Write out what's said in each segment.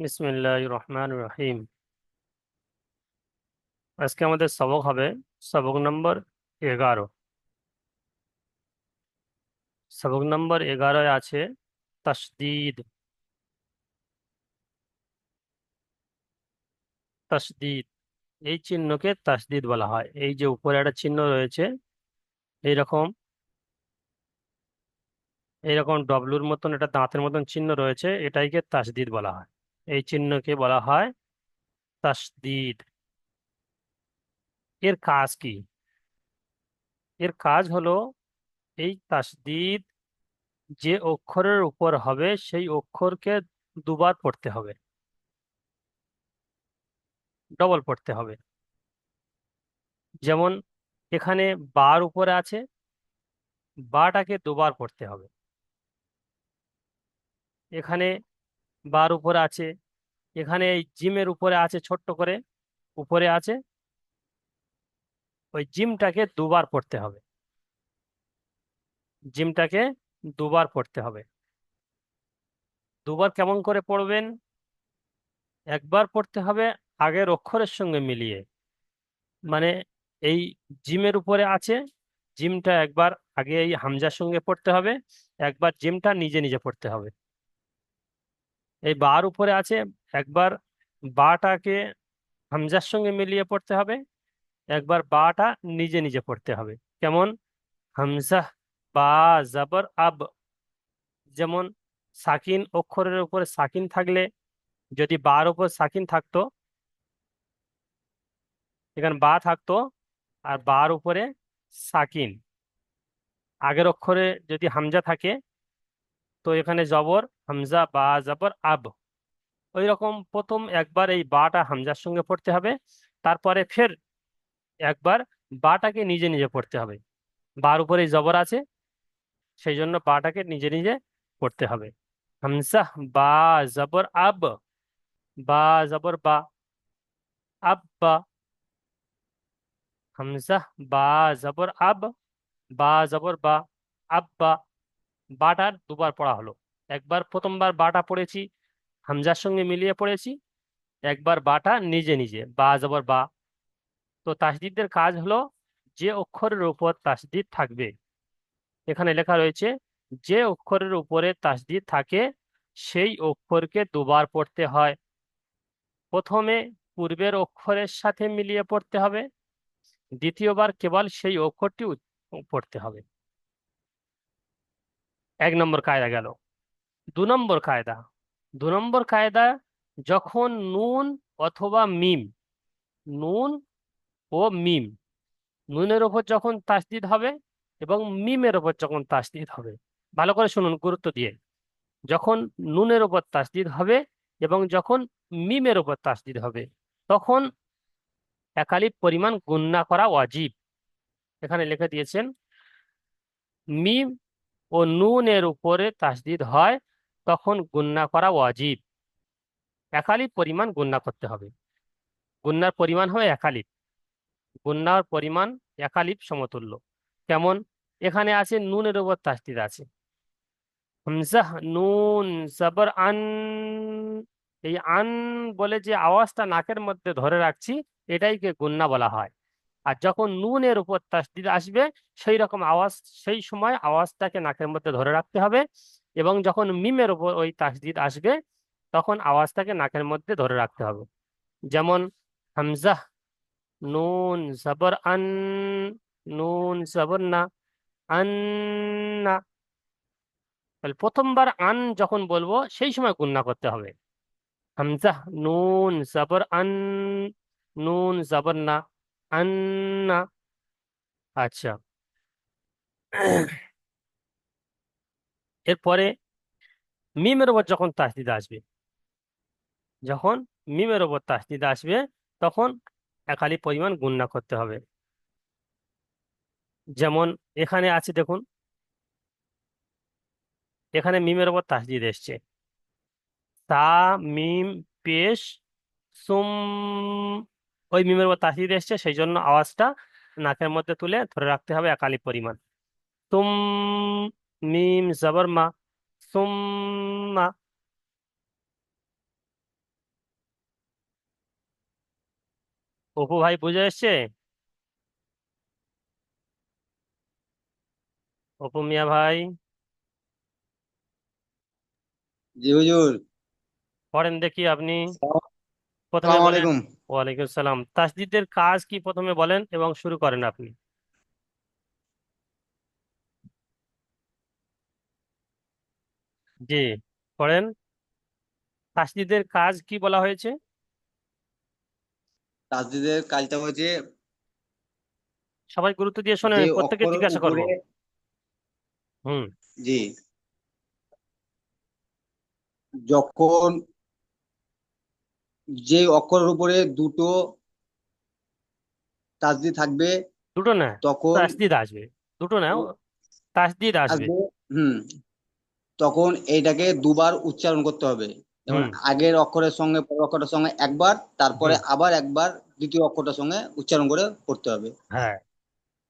বিসমিল্লাহ রহমান রহিম আজকে আমাদের সবক হবে সবক নম্বর এগারো। সবক নম্বর এগারোয় আছে তসদিদ। তসদিদ, এই চিহ্নকে তসদিদ বলা হয়। এই যে উপরে একটা চিহ্ন রয়েছে, এইরকম এইরকম ডব্লুর মতন, একটা দাঁতের মতন চিহ্ন রয়েছে, এটাইকে তাসদিদ বলা হয়। এই চিহ্নকে বলা হয় তাসদিদ। এর কাজ কি? এর কাজ হলো এই তাসদিদ যে অক্ষরের উপর হবে, সেই অক্ষরকে দুবার পড়তে হবে। ডবল পড়তে হবে। যেমন এখানে বার উপরে আছে, বাটাকে দুবার পড়তে হবে। এখানে বার উপরে আছে। এখানে এই জিমের উপরে আছে ছোট্ট করে, উপরে আছে। ওই জিমটাকে দুবার পড়তে হবে। জিমটাকে দুবার পড়তে হবে। দুবার কেমন করে পড়বেন? একবার পড়তে হবে আগের অক্ষরের সঙ্গে মিলিয়ে। মানে এই জিমের উপরে আছে, জিমটা একবার আগে এই হামজার সঙ্গে পড়তে হবে, একবার জিমটা নিজে নিজে পড়তে হবে। এই বার উপরে আছে, একবার বাটাকে হামজার সঙ্গে মিলিয়ে পড়তে হবে, একবার বাটা নিজে নিজে পড়তে হবে। কেমন? হামজা, বা, জাবর, আব। যেমন সাকিন অক্ষরের উপরে সাকিন থাকলে, যদি বার উপর সাকিন থাকতো, এখানে বা থাকতো, আর বার উপরে সাকিন। আগের অক্ষরে যদি হামজা থাকে, তো এখানে জবর হামজা বা জবর আব। ওই রকম প্রথম একবার এই বাটা হামজার সঙ্গে পড়তে হবে, তারপরে ফের একবার বাটাকে নিজে নিজে পড়তে হবে। বার উপরে জবর আছে, সেই জন্য বাটাকে নিজে নিজে পড়তে হবে। হামজা বা জবর আব, বা জবর বা আব্বা হামজা বা জবর আব, বা জবর বা আব্বা বাটার দুবার পড়া হলো। একবার প্রথমবার বাটা পড়েছি, হামজার সঙ্গে মিলিয়ে পড়েছি, একবার বাটা নিজে নিজে, বা জবর বা। তো তাসদিদের কাজ হলো যে অক্ষরের উপর তাসদিদ থাকবে। এখানে লেখা রয়েছে, যে অক্ষরের উপরে তাসদিদ থাকে, সেই অক্ষরকে দুবার পড়তে হয়। প্রথমে পূর্বের অক্ষরের সাথে মিলিয়ে পড়তে হবে, দ্বিতীয়বার কেবল সেই অক্ষরটি পড়তে হবে। এক নম্বর কায়দা গেল। দু নম্বর কায়দা। দু নম্বর কায়দা, যখন নুন অথবা মিম, নুন ও মিম, নুনের ওপর যখন তাসদিদ হবে এবং মিমের ওপর যখন তাসদিদ হবে। ভালো করে শুনুন গুরুত্ব দিয়ে। যখন নুনের ওপর তাসদিদ হবে এবং যখন মিমের ওপর তাসদিদ হবে, তখন একালিপ পরিমাণ গুন্না করা অজীব এখানে লিখে দিয়েছেন, মিম ও নুনের উপরে তাসদিদ হয় তখন গুন্না করা ওয়াজিব। একালিপ পরিমাণ গুন্না করতে হবে। গুন্নার পরিমাণ হবে একালিপ গুন্নার পরিমাণ একালিপ সমতুল্য। কেমন? এখানে আছে নুনের উপর তাসদিদ আছে। হামজাহ নুন জবর আন, এই আন বলে যে আওয়াজটা নাকের মধ্যে ধরে রাখছি, এটাইকে গুন্না বলা হয়। আর যখন নুনের উপর তাসদিদ আসবে, সেই রকম আওয়াজ, সেই সময় আওয়াজটাকে নাকের মধ্যে ধরে রাখতে হবে। এবং যখন মিমের উপর ওই তাসদিদ আসবে, তখন আওয়াজটাকে নাকের মধ্যে ধরে রাখতে হবে। যেমন, হামজাহ, নুন জবর আন, নুন জবর না আন্না তাহলে প্রথমবার আন যখন বলব, সেই সময় গুন্না করতে হবে। হামজাহ, নুন জবর আন, নুন জবর না আন্না আচ্ছা। এরপরে মিমের ওপর যখন তাসদিদ আসবে, যখন মিমের ওপর তাসদিদ আসবে, তখন একালি পরিমাণ গুণনা করতে হবে। যেমন এখানে আছে দেখুন, এখানে মিমের ওপর তাসদিদ এসছে। তা, মিম, পেশ, সুম, ওই মিমের উপর তাসদিদ এসছে, সেই জন্য আওয়াজটা নাকের মধ্যে তুলে ধরে রাখতে হবে একালি পরিমাণ। তুম মিম জবর মা সুম্মা। অপু ভাই বুঝে এসছে? অপু মিয়া ভাই। জি হুজুর। পড়েন দেখি আপনি। প্রথমে বলেন। ওয়ালাইকুম সালাম। তাসদিদের কাজ কি প্রথমে বলেন এবং শুরু করেন আপনি? জি পড়েন তাসদিদের কাজ কি বলা হয়েছে? তাসদিদের কাজটা হচ্ছে সবাই গুরুত্ব দিয়ে শোনেন যে অক্ষর জিজ্ঞাসা করব। উপরে হুম। জি। যখন যে অক্ষরের উপরে দুটো তাসদিদ থাকবে দুটো না তখন তাসদিদ আসবে। দুটো না তাসদিদ আসবে। আসবে হুম। তখন এইটাকে দুবার উচ্চারণ করতে হবে। যেমন আগের অক্ষরের সঙ্গে পরের অক্ষরের সঙ্গে একবার তারপরে আবার একবার দ্বিতীয় অক্ষরটার সঙ্গে উচ্চারণ করে পড়তে হবে। হ্যাঁ।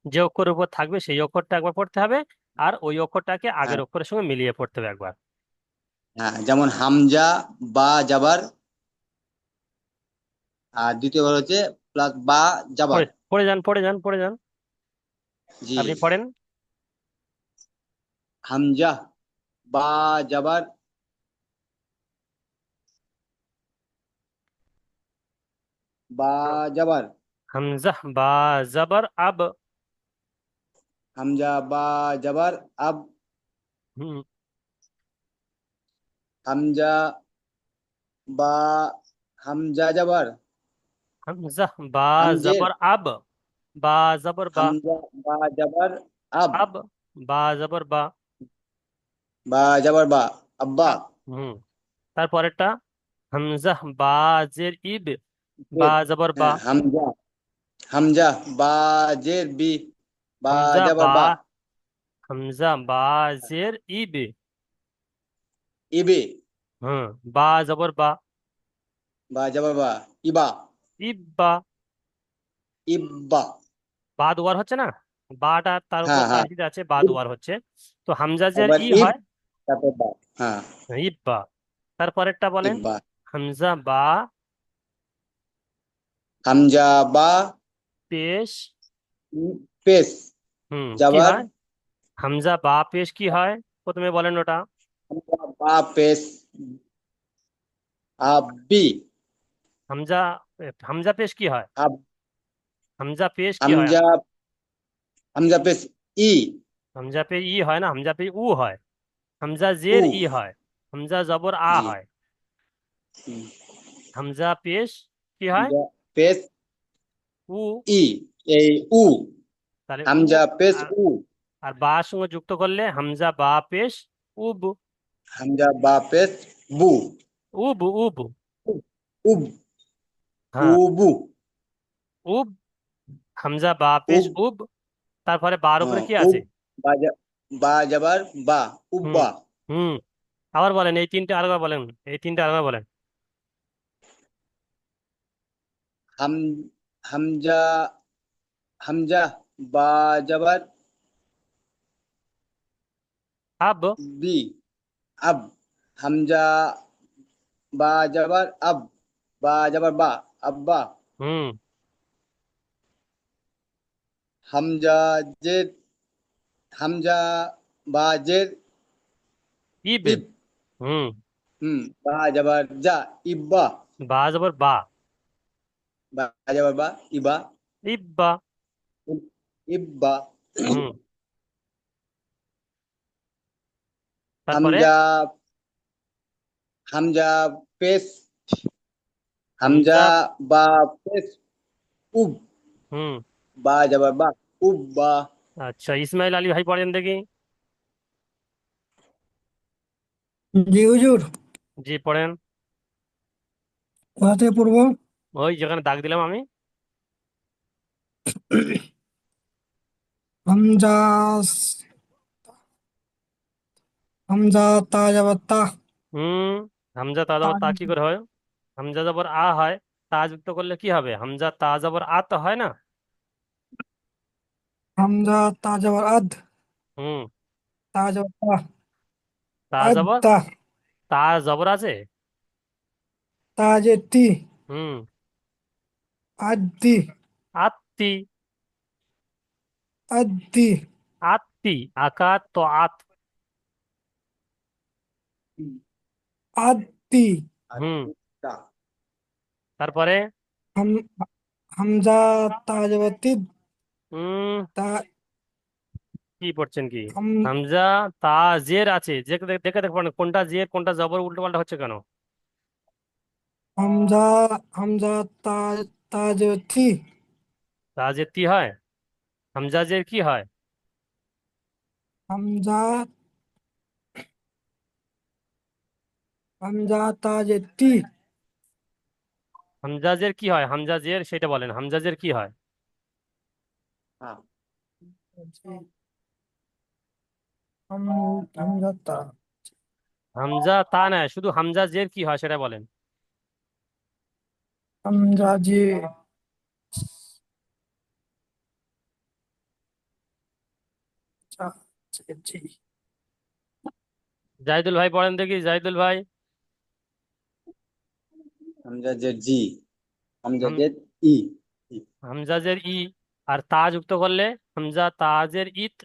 যে অক্ষরের উপর থাকবে সেই অক্ষরটা একবার পড়তে হবে আর ওই অক্ষরটাকে আগের হ্যাঁ। অক্ষরের সঙ্গে মিলিয়ে পড়তে হবে একবার। হ্যাঁ যেমন হামজা বা জাবার। আর দ্বিতীয়বার হচ্ছে প্লাস বা জাবার। পড়ে যান পড়ে যান পড়ে যান। আপনি পড়েন। হামজা। বা জাবার বা জাবার হামজা বা জবর আব হামজা বা জাবার আব হুম হামজা বা হামজা জাবার হামজা বা হামজের জবর আব বা জবর বা হামজা বা জাবার আব আব বা জবর বা জাবার বা আব্বা। হুম। তারপরেরটা হামজা বা জের ইব বা জের জবর বা। হ্যাঁ হামজা হামজা বা জের বি বা হামজা জাবার বা। হামজা বা জের ইব ইবে হুম বা জবর বা। বা জাবার বা ইবা ইব্বা ইব্বা বা দুয়ার হচ্ছে না? বাটা তার উপর হ্যাঁ হ্যাঁ। তাসদিদ আছে বা ইব দুয়ার হচ্ছে। তো হামজা জের ই হয় তারপর বা হ্যাঁ ইব্বা। তারপরেরটা বলেন। ইব্বা। হামজা বা। হামজা বা। পেশ। পেশ। হুম কি জাবার। হয়? হামজা বা পেশ কি হয়? প্রথমে বলেন ওটা। হামজা বা পেশ। আব্বি হামজা হামজা পেশ কি হয়? আব হামজা পেশ কি হয়? হামজা হামজা পেশ ই। হামজা পে ই হয় না? হামজা পে উ হয়। হামজা জের ই হয় হামজা জবর আ হয়। হামজা পেশ কি হয়? পেশ উ। ই এই উ। তাহলে হামজা পেশ উ। আর বা সঙ্গে যুক্ত করলে হামজা বা পেশ উব। হামজা বা পেশ বু। উব উব। উব। হ্যাঁ। উবু। উব হামজা বা পেশ উব। তারপরে বার উপরে হ্যাঁ, কি আছে? বা যাবার বা উব্বা। হুম। আবার বলেন এই তিনটে আরেকবার বলেন এই তিনটে আরেকবার বলেন। হাম হামজা হামজা বা যাবার আব। বি আব। হামজা বা যাবার আব। বা যাবার বা আব্বা। হুম। হামজা জের হামজা বা জের ইব। হুম। হুম বা যাবার যা ইব্বা। বা জবর বা। বা যাবার বা ইবা। ইব্বা। ইব্বা। হুম। হামজা হামজা হামজা বা উব। হুম। বা যাবার বা উব্বা আচ্ছা ইসমাইল আলী ভাই পড়েন দেখি। জি হুজুর। জি পড়েন। কোথা থেকে পড়ব? ওই যেখানে দাগ দিলাম আমি। হামজা হামজা তা যাবার তা হুম হামজা তা জবর তা কি করে হয়? হামজা জবর আ হয় তা যুক্ত করলে কি হবে? হামজা তা জবর আ তো হয় না? হামজা তা যাবার আদ। হুম। তা যাবার তা তা আদ। জবর তা তা জবর আছে? তা যে তি হুম আত্তি। আদ্দি। আত্তি। আকার তো আত। আদ্দি। হুম। তারপরে? হাম হামজা তা যাবার তিদ। উম তা কি পড়ছেন কি? হাম হামজা তা জের আছে। যে দেখে কোনটা জের কোনটা জবর উল্টো পাল্টা হচ্ছে কেন? হামজা হামজা তা তা থি। তা জের তি হয়। হামজা জের কি হয়? হামজা হামজা তি হামজা জের কি হয়? হামজা জের সেটা বলেন। হামজা জের কি হয়? হামজা তা নয় শুধু হামজা জের কি হয় সেটা বলেন। হামজা জি জি জি জাহিদুল ভাই পড়েন দেখি জাহিদুল ভাই। হামজা জের জি। হামজা জের ই। হামজা জের ই। আর তা যুক্ত করলে হামজা তাজের ইত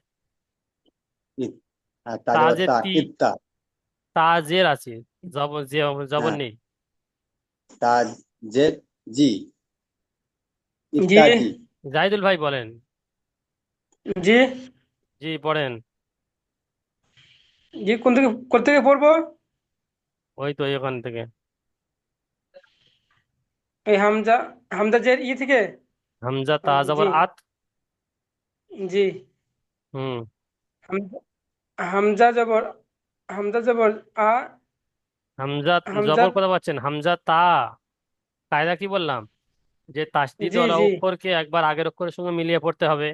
হ্যাঁ তা তাজের তি ইত্তা তা। আছে জবর যে জবর হ্যাঁ। নেই। জি। জাহিদুল ভাই বলেন। জি। জি পড়েন। জি কোন থেকে কোন থেকে পড়ব? ওই তো এখান থেকে। এই হামজা হামজা জের ই থেকে? হামজা তা জবর আত? জি। হুম। হামজা হামজা জবর হামজা জবর আ? হামজা হামজা জবর কথা পাচ্ছেন হামজা তা? কায়দা কি বললাম? যে তাসদিদ জি ওয়ালা জি। অক্ষরকে একবার আগের অক্ষরের সঙ্গে মিলিয়ে পড়তে হবে।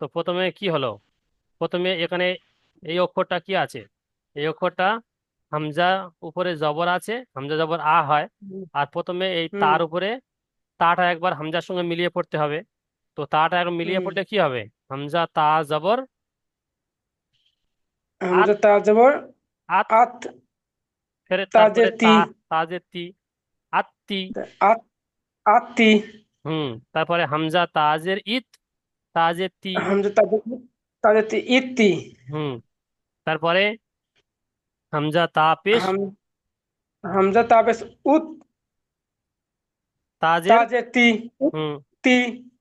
তো প্রথমে কি হলো? প্রথমে এখানে এই অক্ষরটা কি আছে? এই অক্ষরটা হামজা উপরে জবর আছে হামজা জবর আ হয়। আর প্রথমে এই তার উপরে তাটা একবার হামজার সঙ্গে মিলিয়ে পড়তে হবে। তো তাটা একবার মিলিয়ে পড়লে কি হবে? হামজা তা জবর হামজা তা জবর আত আত ফের তা তারপরে জের তি তাজের তি আত্তি আত আত্তি হুম তারপরে হামজা তাজের ইত তাজের তি। হামজা তা জের ই, তা জের তি। ইত্তি হুম তারপরে হামজা তা পেশ। হাম হামজা তা বেশ উত তা তাজের জের তি হুম উত্তি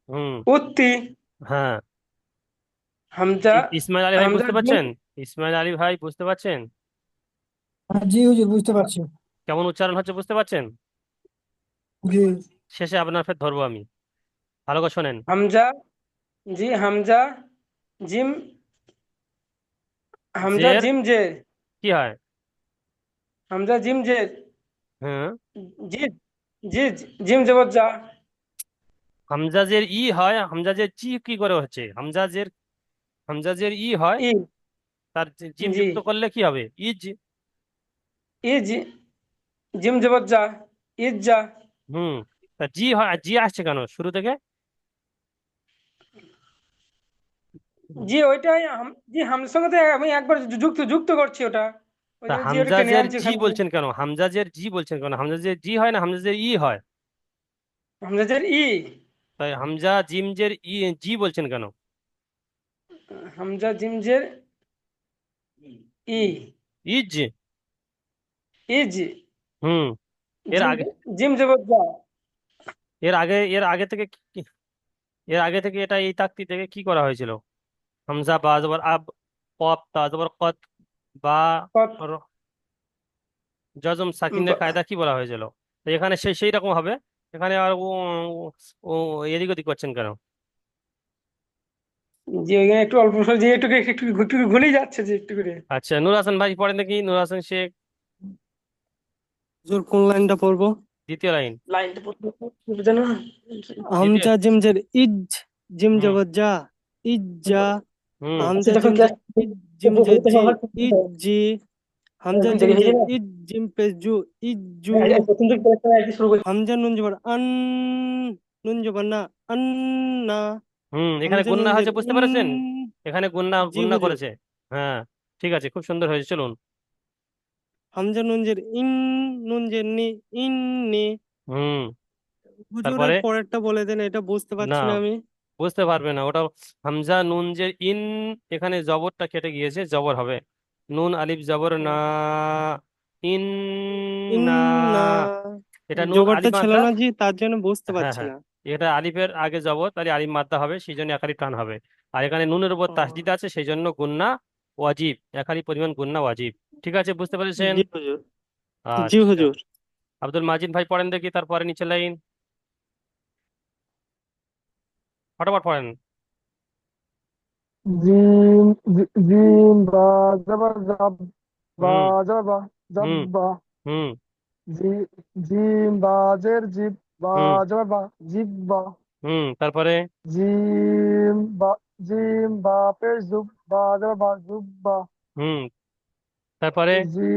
হুম উত্তি হ্যাঁ হামজা ইসমাইল আলী ভাই হামজা বুঝতে পারছেন ইসমাইল আলী ভাই বুঝতে পারছেন জি হুজুর বুঝতে পারছি কেমন উচ্চারণ হচ্ছে বুঝতে পারছেন জি শেষে আপনার ফের ধরবো আমি ভালো করে শোনেন হামজা জি হামজা জিম হামজা জের জিম জের কি হয় হামজা জিম জের হ্যাঁ জি জি জিম জবর যা। হামজাজের ই হয় হামজাজের জি কি করে হচ্ছে? হামজাজের হামজাজের ই হয় ই। তার জিম জি। যুক্ত করলে কি হবে? ইজ ইজ জিম জবর যা ইজ যা। হুম তা জি হয় জি আসছে কেন শুরু থেকে? জি ওইটাই জি হামজার সঙ্গে তো আমি একবার যুক্ত যুক্ত করছি ওটা। তা হামজাজের জি বলছেন কেন? হামজাজের জি বলছেন কেন? হামজাজের জি হয় না? হামজাজের ই হয়? হামজাজের ই? তাই হামজা জিমজের ই জি বলছেন কেন? হামজা জিম জের ই ইজ ইজ হুম। এর আগে জিম জবর যা এর আগে এর আগে থেকে এর আগে থেকে এটা এই তাকতি থেকে কি করা হয়েছিল? হামজা বা জবর আব কফ তা জবর কত বা জজম সাকিনের কায়দা কি বলা হয়েছিল? এখানে সেই সেই রকম হবে। এখানে আর ও ও এদিক ওদিক করছেন কেন? জি ওইখানে একটু অল্প জি একটু একটু একটু ঘুরেই যাচ্ছে যে একটু করে। আচ্ছা নূর হাসান ভাই পড়েন দেখি নূর হাসান শেখ হুজুর কোন লাইনটা পড়ব? দ্বিতীয় লাইন। লাইনটা পড়তে জানো? হামজা জিম জের ইজ জিম হুম। জবর যা ইজ্জা হুম হামজা যখন জিম ক্লাস জের ইজ জি হামজা জিম না ইজ জিম জু আর কি শুরু করছি হামজা নুন জবর আন নুন জবর না আন্না হুম এখানে গুন্না হয়েছে বুঝতে পেরেছেন? এখানে গুন্না গুন্না করেছে। হ্যাঁ ঠিক আছে খুব সুন্দর হয়েছে চলুন। হামজা নুন জের ইন নুন জের নি ইন্নি হুম হুজুর তারপরে? পরেরটা বলে দেন এটা বুঝতে পারছি না না আমি। বুঝতে পারবে না। ওটা হামজা নুন যে ইন এখানে জবরটা কেটে গিয়েছে জবর হবে। নুন আলিফ জবর না ইন না। এটা নুন জবরটা আলিফ ছিল না জি তার জন্য বুঝতে হ্যাঁ পারছি হ্যাঁ। না। এটা আলিফের আগে জবর তাহলে আলিফ মাদ্দা হবে সেই জন্য একালিফ টান হবে। আর এখানে নুনের উপর তাসদিদ আছে সেই জন্য গুন্না ওয়াজিব। একালি পরিমাণ গুন্না ওয়াজিব। ঠিক আছে বুঝতে পেরেছেন? জি হুজুর। জি আচ্ছা হুজুর। আব্দুল মাজিদ ভাই পড়েন দেখি তারপরে নিচে লাইন। ফটাফট পড়েন। জিম জিম বা জবর জাব বা জবর বা জাব হুম। বা। হুম। জি জিম বা জের জিব বা হুম। জবর বা জিব বা। হুম তারপরে? জিম বা জিম বা পেশ জুব বা জবর বা জুব বা। হুম তারপরে? জি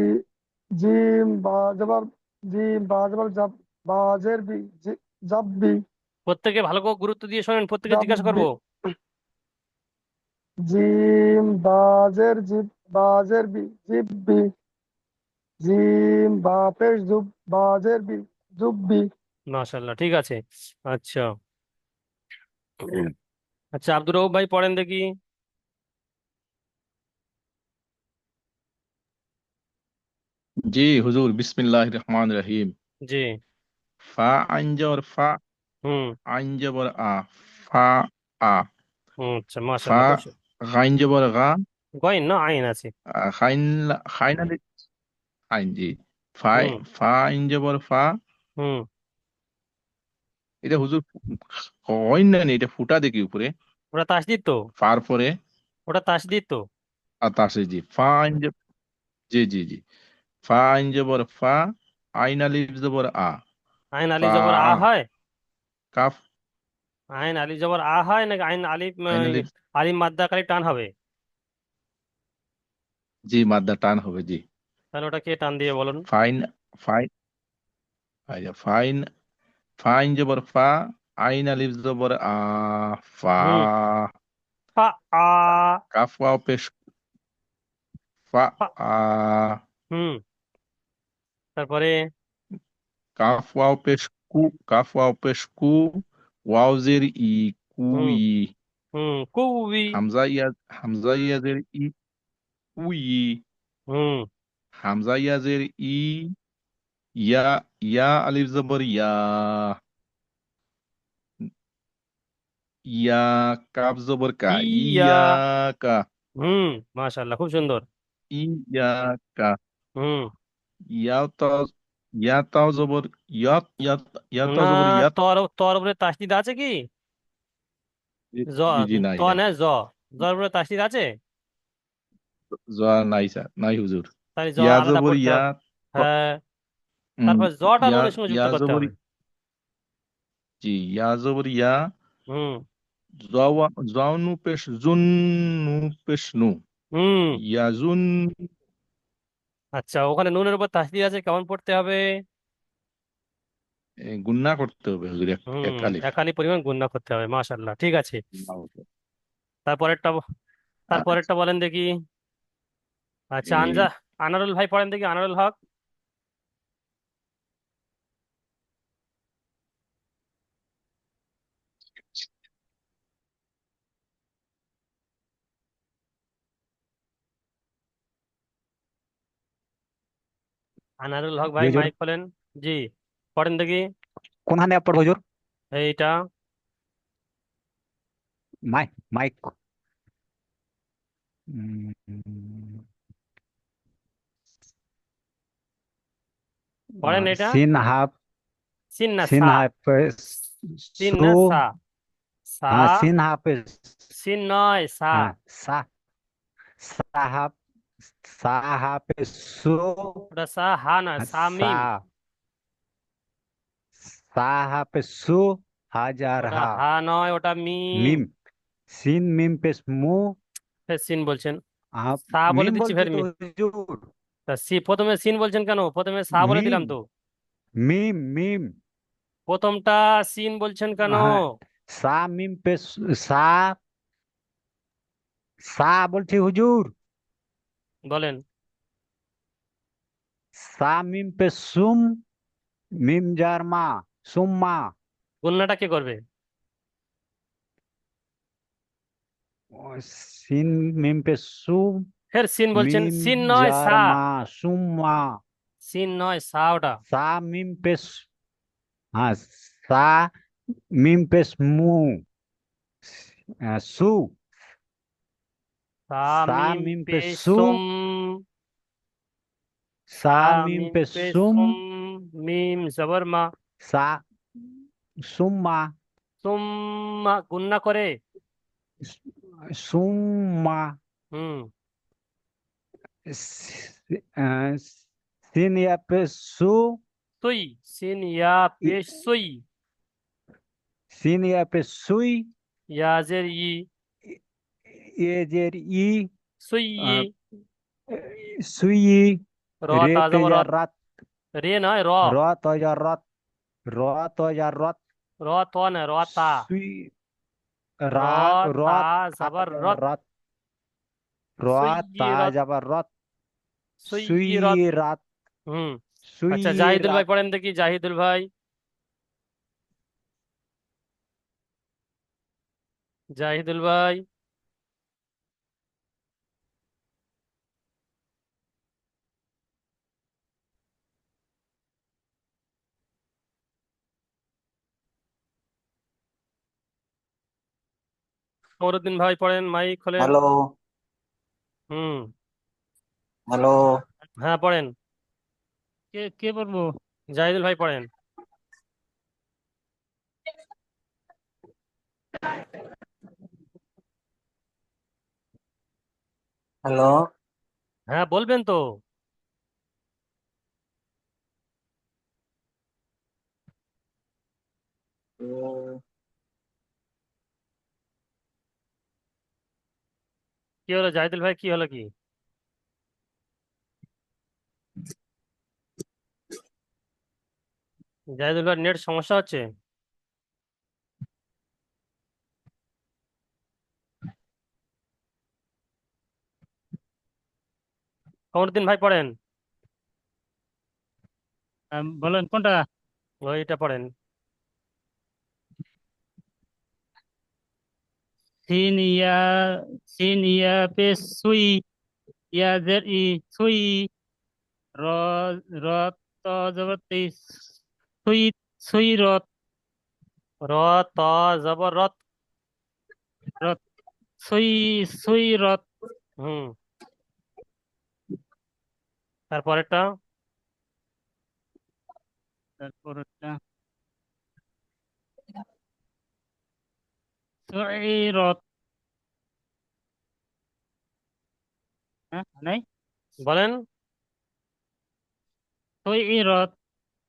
জিম বা জবর জিম বা জবর জাব বা জের বি জি জাব বি। প্রত্যেকে ভালো করে গুরুত্ব দিয়ে শোনেন প্রত্যেকে জিজ্ঞাসা করব। জিম বা জের জিব বা জের বি। জিব বি জিম বা পেশ জুব বা জের বি। জুব বি মাশাল্লাহ ঠিক আছে। আচ্ছা। আচ্ছা আব্দুর রউফ ভাই পড়েন দেখি। জি হুজুর বিসমিল্লাহ রহমান রহিম। জি। ফা আইন জবর ফা হুম। আইন জবর আ ফা আ। হুম আচ্ছা ফা মাশাল্লাহ খুব গাইন জবর গা। গয়েন না আইন আছে। আহ, খাইন খাইন আলি আইন জি। ফাই হুম। ফা আইন জবর ফা। হুম। এটা হুজুর কইন না নি, এটা ফুটা দেখি উপরে। ওটা তাসদিদ তো? ফার পরে। ওটা তাসদিদ তো? আতাসে জি। ফা আইন জব- জি জি জি। ফা আইন জবর ফা আইন আলিফ জবর আ। আইন আলিফ ফা জবর আ হয়? কাফ। আইন আলিফ জবর আ হয় নাকি আইন আলিফ আইন আলিফ। আলিফ মাদ্দা কালি টান হবে? জি মাদ্দা টান হবে জি। তাহলে ওটা কে টান দিয়ে বলুন? ফাইন ফাইন আচ্ছা ফাইন ফাইন জবর ফা আইন আলিফ জবর আ ফা। ফা আ। কাফ ওয়াও পেশ ফা ফা। আ। হুম। তারপরে? কাফ ওয়াও পেশ কু কাফ ওয়াও পেশ কু ওয়াও জের ই কু হুম ই হুম কুবি হামজা ইয়া হামজা ইয়া জের ই কু ই হুম হামজা ইয়া জের ই ইয়া ইয়া আলিফ জবর ইয়া ইয়া কাফ জবর কা ইয়া কা হুম মাশাল্লাহ খুব সুন্দর ইয়া কা হুম ইয়া তাও ইয়া তাও জবর ইয়া ইয়া ইয়া তাও না জবর ইয়া তর তর উপরে তাসদিদ আছে কি? জি জ জি জি, নাই ত নাই না জ? জর উপরে তাসদিদ আছে? জোয়া নাই স্যার নাই হুজুর তাহলে জ ইয়া আলাদা জবর পড়তে ইয়া হবে হ্যাঁ উম, তারপর জটা ইয়া নুনের সঙ্গে ইয়া যুক্ত করতে জবর হবে জি ইয়া জবর ইয়া হুম পেশ জুন নু পেশ নু হুম ইয়া জুন আচ্ছা ওখানে নুনের উপর তাসদিদ আছে কেমন পড়তে হবে? এ, গুন্না করতে হবে হুজুর এক হুম এক আলিফ একালি পরিমাণ গুণনা করতে হবে মাশাআল্লাহ ঠিক আছে। তারপরেরটা ব- আচ্ছা। তারপরেরটা বলেন দেখি। আচ্ছা আনজা আনারুল ভাই পড়েন দেখি আনারুল হক। আনারুল হক জি ভাই হুজুর। মাইক খোলেন। জি পড়েন দেখি। কোনখানে পড়ব হুজুর? এইটা। Mic mic. উম, পড়েন আহ, এটা। সিন হাফ সিন না সিন সা হাফ সিন সু। না সা। সা হ্যাঁ সিন হাফ সিন নয় সা। হ্যাঁ সা। সা হাফ সা হাফ সু ওটা সা হা না হ্যাঁ, সা সা মিম সা হাফ সু হাজার ওটা হা হা নয় ওটা মিম মিম সিন মিম পেশ মু ফের সিন বলছেন আপ সা বলে মিম দিচ্ছি বলছি ফের তো মিম হুজুর তা সি প্রথমে সিন বলছেন কেন প্রথমে সা বলে দিলাম মিম তো মিম মিম প্রথমটা সিন বলছেন কেন হ্যাঁ সা মিম পেশ সা সা বলছি হুজুর বলেন। সা মিম পে সুম মিম জার মা সুম্মা গুণনাটা কে করবে? সিন মিম পে সু ফের সিন বলছেন সিন নয় সা। মা সুম্মা সিন নয় সা ওটা। সা মিম পে হ্যাঁ সা মিম পে স্মু সুম সুম সুম মা সা। সুম্মা সুম্মা গুণনা করে সুম্মা হুম সি- আহ, সিন ইয়া পে সু সুই সিন ইয়া পেশ সুই সিন ইয়া পে সুই ইয়াজের ই এজের ই সুই ই সুই র রে তা জবর তেজা রত রাত রে নয় র র তজা রত র তজা রত র ত না র তা সুই র রা র তা জবর রত রত র তা সুইয়িরত। যাবার রত সুই সুই রত রাত হুম সুই আচ্ছা জাহিদুল ভাই রাত পড়েন দেখি জাহিদুল ভাই জাহিদুল ভাই ফখরুদ্দিন ভাই পড়েন মাইক খোলেন। হ্যালো। হুম। হ্যালো। হ্যাঁ পড়েন। কে কে পড়ব? জাহিদুল ভাই পড়েন। হ্যালো। হ্যাঁ বলবেন তো। কি হলো জাহিদুল ভাই কি হলো কি? জাহিদুল ভাই নেট সমস্যা হচ্ছে? ফখরুদ্দিন ভাই পড়েন? বলেন কোনটা? ওইটা পড়েন। ইয়া পে সুই ইয়া জের ই সুই র র ত জবর তি সুই সুই রত র ত জবর রত সুই সুই রত হুম তারপরেরটা তারপরটা সুই রত হ্যাঁ নাই বলেন সুই রত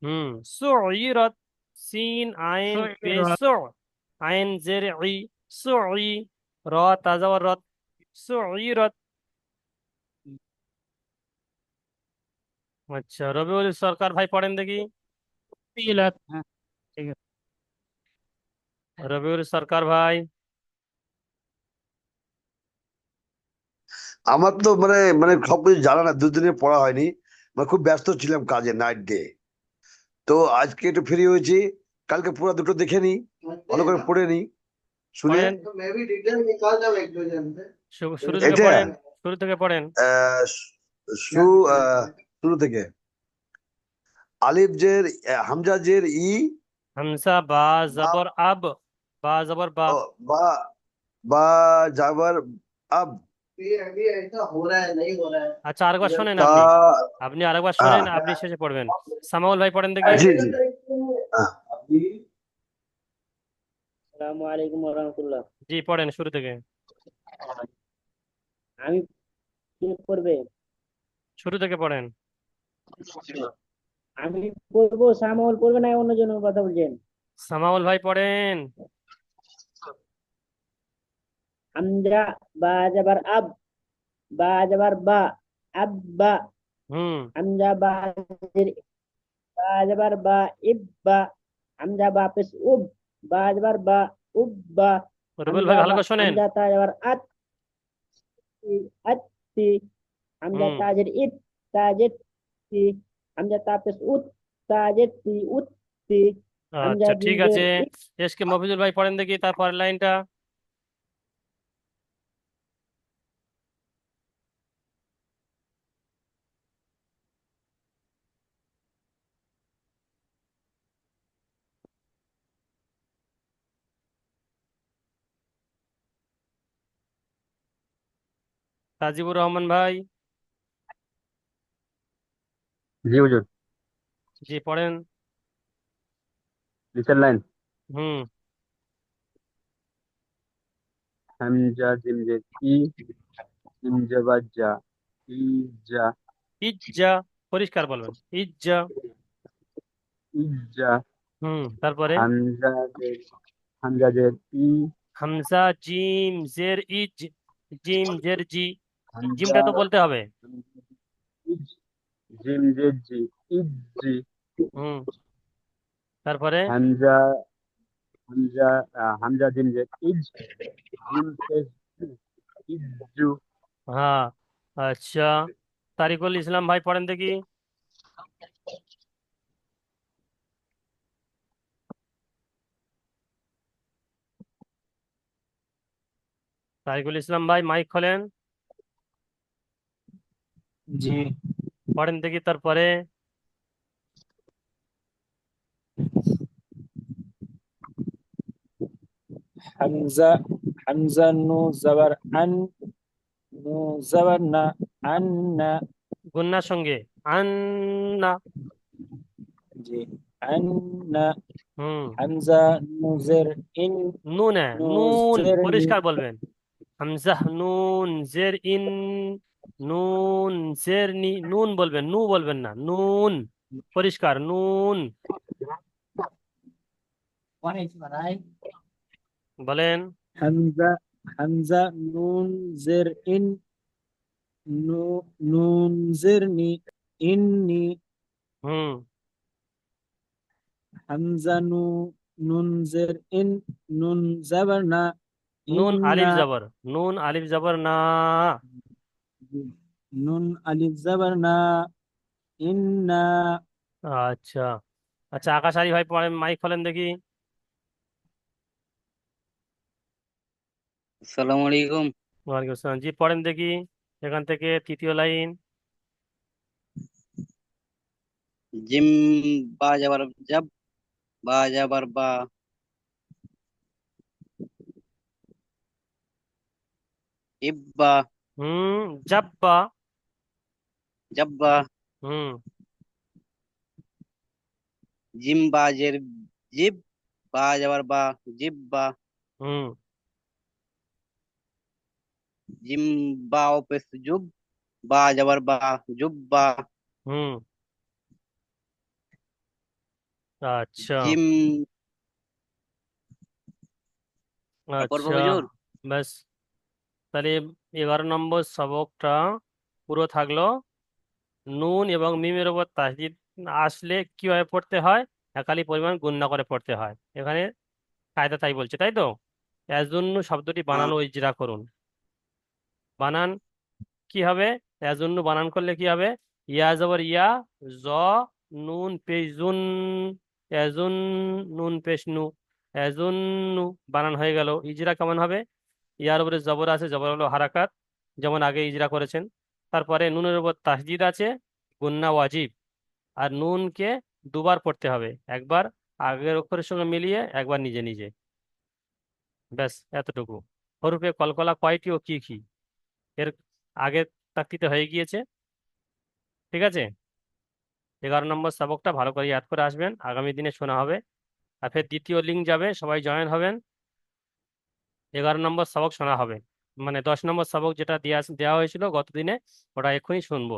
হুম সুইরত সিন আইন পে সুইরত। সু আইন জের ই সুই র তা জবর রত সুইরত আচ্ছা রবিউল সরকার ভাই পড়েন দেখি। হ্যাঁ। রবিউল সরকার ভাই। আমার তো মানে মানে সবকিছু জানা না দুদিনে পড়া হয়নি। মানে খুব ব্যস্ত ছিলাম কাজে নাইট ডে তো আজকে একটু ফ্রি হয়েছি। কালকে পুরো দুটো দেখে নি ভালো করে পড়ে নি শুনে শুরু থেকে পড়েন শুরু থেকে আহ, শু আহ, শুরু থেকে। আলিফ জের হামজা জের ই। হামসা বা জবর আব। বা জবর বা বা বা জাবার আব। আচ্ছা আরেকবার শোনেন আপনি আপনি আরেকবার শোনেন। আপনি শেষে পড়বেন সামাউল ভাই পড়েন দেখি আসসালামু আলাইকুম রহমতুল্লাহ জি পড়েন শুরু থেকে আমি কে পড়বে শুরু থেকে পড়েন আমি পড়ব সামল পড়বে না অন্য জন কথা বলছেন সামাউল ভাই পড়েন হামজা বা আব বা বা আব্বা হুম। হামজা বা বা বা ইব্বা হামজা বা পেশ উব বা বা উব্বা রবিউল ভাই ভালো করে শোনেন। হামজা তা যাবার আত আত্তি হামজা হুম। তাজের ইত তাজের তি হামজা তা পেশ উত তাজের তি উত্তি হামজা আচ্ছা ঠিক আছে। এসকে মফিজুল ভাই পড়েন দেখি তারপরের লাইনটা। তাজিবুর রহমান ভাই। জি হুজুর। জি পড়েন। নিচের লাইন। হুম। হামজা জিম জের ই জিম জবর জা। ইজ্জা পরিষ্কার বলবেন। ইজ্জা। ইজ্জা। হুম তারপরে? হামজা জের হামজা জের ই। হামজা জিম জের ইজ জিম জের জি। জিমটা তো বলতে হবে। জিম জের জি ইজ্জি। হুম। তারপরে? হামজা হামজা হামজা জিম জের ইজ জিম পেশ জু, হ্যাঁ আচ্ছা। তারিকুল ইসলাম ভাই পড়েন দেখি। তারিকুল ইসলাম ভাই মাইক খোলেন। জি। পড়েন দেখি তারপরে হামজা হামজা নু জবর আন নু জবর না আন্না। গুন্নার সঙ্গে আন্না। জি আন্না। হুম। হামজা নু জের ইন নুন হ্যাঁ নুন পরিষ্কার বলবেন। হামজা নুন জের ইন। নুন জের নি নুন বলবেন নু বলবেন না নুন পরিষ্কার নুন। বলেন। হামজা হামজা নুন জের ইন নু নুন জের নি ইন্নি। হুম। হামজা নু নুন জের ইন নুন জবর না নুন আলিফ জবর নুন আলিফ জবর না। নুন আলিফ জবর না ইন্না আচ্ছা। আচ্ছা আকাশ আলী ভাই পড়েন মাইক খোলেন দেখি। আসসালামু আলাইকুম। ওয়ালাইকুম আসসালাম। জি পড়েন দেখি এখান থেকে তৃতীয় লাইন। জিম বা যাবার জাব বা যাবার বা। ইব্বা। হুম জাব্বা জাব্বা হুম জিম বা জের জিব বা যাবার বা জিব্বা হুম জিম বা অপেস জুব বা যাবার বা জুব্বা হুম আচ্ছা জিম তারপর এগারো নম্বর সবকটা পুরো থাকল। নুন এবং মিমের উপর তাসদিদ আসলে কীভাবে পড়তে হয়? একালি পরিমাণ গুণনা করে পড়তে হয়। এখানে কায়দা তাই বলছে তাই তো? ইয়াজুন্নু শব্দটি বানানো হ্যাঁ ইজরা করুন। বানান কি হবে? ইয়াজুন্নু বানান করলে কি হবে? ইয়া জবর ইয়া জ নুন পেশ জুন ইয়াজুন নুন পেশ নু ইয়াজুন্নু বানান হয়ে গেল। ইজরা কেমন হবে? ইয়ার উপরে জবর আছে, জবর হলো হারাকাত, যেমন আগে ইজরা করেছেন। তারপরে নুনের উপর তাসজিদ আছে, গুন্না ওয়াজিব। আর নুনকে দুবার পড়তে হবে, একবার আগের অক্ষরের সঙ্গে মিলিয়ে, একবার নিজে নিজে। ব্যাস, এতটুকু। হরফে কলকলা কয়টি ও কি কি? এর আগের তাকতিতে হয়ে গিয়েছে। ঠিক আছে? এগারো নম্বর সবকটা ভালো করে ইয়াদ করে আসবেন, আগামী দিনে শোনা হবে। আর ফের দ্বিতীয় লিঙ্ক যাবে, সবাই জয়েন হবেন। এগারো নম্বর সবক শোনা হবে। মানে দশ নম্বর সবক যেটা দেওয়া দেওয়া হয়েছিল গতদিনে, ওটা এক্ষুনি শুনব।